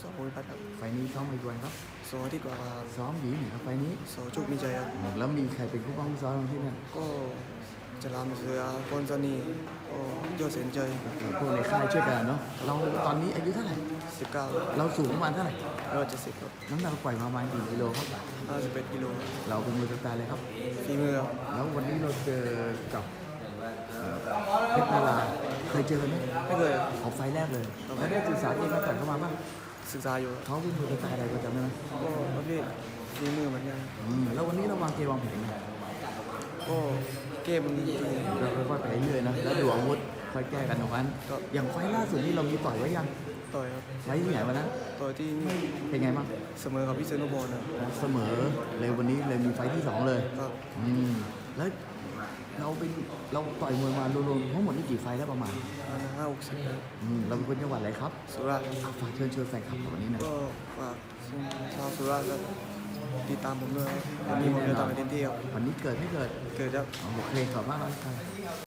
สองภูมิพัฒน์ครับไฟล์นี้ซ้อมมาอีกวันครับโซที่กว่าครับซ้อมดีหนึ่งครับไฟล์นี้โซจุกมีใจครับแล้วมีใครเป็นผู้ป้องซ้อมที่นั่นก็จะรามเสือปอนซานีก็ยอดเสียนใจพวกในค่ายช่วยกันเนาะเราตอนนี้อายุเท่าไหร่สิบเก้าเราสูงประมาณเท่าไหร่ร้อยเจ็ดสิบครับน้ำหนักปล่อยมาประมาณกี่กิโลครับห้าสิบเอ็ดกิโลเราเป็นมือสไตล์เลยครับฝีมือครับแล้ววันนี้เราเจอกับเอ่อเพชรนาราเคยเจอกันไหมไม่เคยครับออกไฟล์แรกเลยแล้วได้ศึกษาเกมมาก่อนเข้ามาบ้าง ศึกษาอยู่ครับเขาเป็นมือสไตล์อะไรก็จำได้ไหมก็ประเภทฝีมือเหมือนกันอืมแล้ววันนี้เราวางเกมวางแผนไงก็เกมมันดีเราค่อยๆไปเรื่อยๆนะแล้วดูอาวุธค่อยแก้กันตรงนั้นครับอย่างไฟล์ล่าสุดนี่เรามีต่อยไว้ยังต่อยครับไฟล์ที่ไหนวันนั้นต่อยที่นี่เป็นไงบ้างเสมอกับพี่เซโนบอลนะเสมอเลยวันนี้เลยมีไฟล์ที่สองเลยครับอืมแล้ว เราเป็นเราต่อยมวยมารวมๆทั้งหมดนี่กี่ไฟล์แล้วประมาณประมาณห้าหกสิบครับอืมเราเป็นคนจังหวัดอะไรครับ สุราษฎร์อะฝากเชิญชวนแฟนคลับวันนี้หนะก็ฝากชาวสุราษฎร์ครับติดตามผมด้วยครับวันนี้ผมจะทำให้เต็มที่ครับวันนี้เกิดไม่เกิดเกิดจากโอเคขอบคุณมากครับ